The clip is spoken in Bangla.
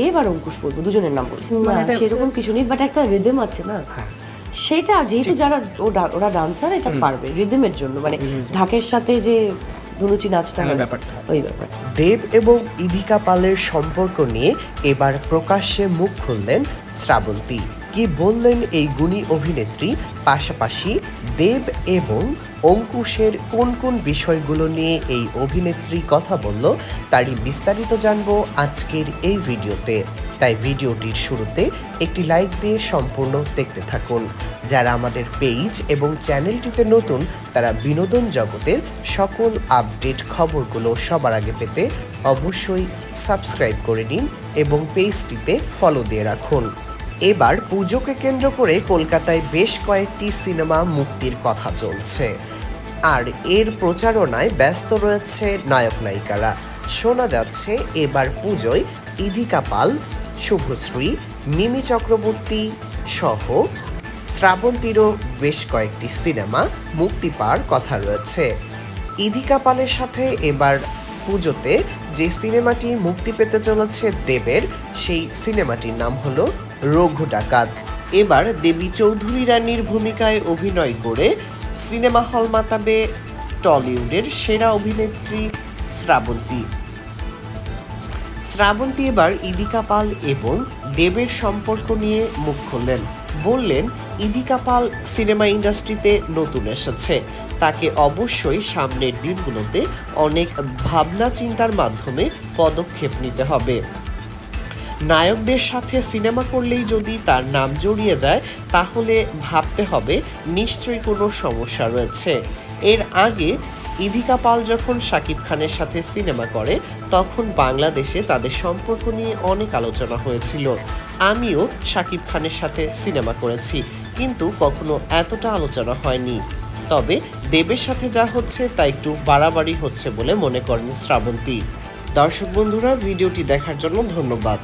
দেব আর অঙ্কুশ বলব দুজনের নাম বলব। মানে না সেরকম কিছু নেই বাট একটা রিদম আছে না? হ্যাঁ। সেটা যেহেতু যারা ওরা ডান্সার এটা পারবে রিদমের জন্য। মানে ঢাকের সাথে যে ধুনুচি নাচটা হ্যাঁ, ব্যাপারটা। ওই ব্যাপার দেব এবং ইদিকা পালের সম্পর্ক নিয়ে এবার প্রকাশ্যে মুখ খুললেন শ্রাবন্তী। কি বললেন এই গুণী অভিনেত্রী? পাশাপাশি দেব এবং অঙ্কুশের কোন কোন বিষয়গুলো নিয়ে এই অভিনেত্রী কথা বলল, তারই বিস্তারিত জানব আজকের এই ভিডিওতে। তাই ভিডিওটির শুরুতে একটি লাইক দিয়ে সম্পূর্ণ দেখতে থাকুন। যারা আমাদের পেজ এবং চ্যানেলটিতে নতুন, তারা বিনোদন জগতের সকল আপডেট খবরগুলো সবার আগে পেতে অবশ্যই সাবস্ক্রাইব করে নিন এবং পেজটিতে ফলো দিয়ে রাখুন। এবার পুজোকে কেন্দ্র করে কলকাতায় বেশ কয়েকটি সিনেমা মুক্তির কথা চলছে। আর এর প্রচারণায় ব্যস্ত রয়েছে নায়ক নায়িকারা। শোনা যাচ্ছে এবার পুজোয় ইধিকা পাল, শুভশ্রী, মিমি চক্রবর্তী সহ শ্রাবন্তীরও বেশ কয়েকটি সিনেমা মুক্তি পাওয়ার কথা রয়েছে। ইধিকা পালের সাথে এবার পুজোতে যে সিনেমাটি মুক্তি পেতে চলেছে দেবের, সেই সিনেমাটির নাম হলো রঘু ডাকাত। এবার দেবী চৌধুরী রানীর ভূমিকায় অভিনয় করে সিনেমা হল মাতাবে টলিউডের সেরা অভিনেত্রী শ্রাবন্তী। শ্রাবন্তী এবার ইদিকা পাল এবং দেবের সম্পর্ক নিয়ে মুখ খুললেন। বললেন, ইদিকা পাল সিনেমা ইন্ডাস্ট্রিতে নতুন এসেছে। তাকে অবশ্যই সামনের দিনগুলোতে অনেক ভাবনা চিন্তার মাধ্যমে পদক্ষেপ নিতে হবে। নায়কদের সাথে সিনেমা করলেই যদি তার নাম জড়িয়ে যায়, তাহলে ভাবতে হবে নিশ্চয়ই কোনো সমস্যা রয়েছে। এর আগে ইধিকা পাল যখন শাকিব খানের সাথে সিনেমা করে, তখন বাংলাদেশে তাদের সম্পর্ক নিয়ে অনেক আলোচনা হয়েছিল। আমিও শাকিব খানের সাথে সিনেমা করেছি, কিন্তু কখনো এতটা আলোচনা হয়নি। তবে দেবের সাথে যা হচ্ছে তা একটু বাড়াবাড়ি হচ্ছে বলে মনে করেন শ্রাবন্তী। দর্শক বন্ধুরা, ভিডিওটি দেখার জন্য ধন্যবাদ।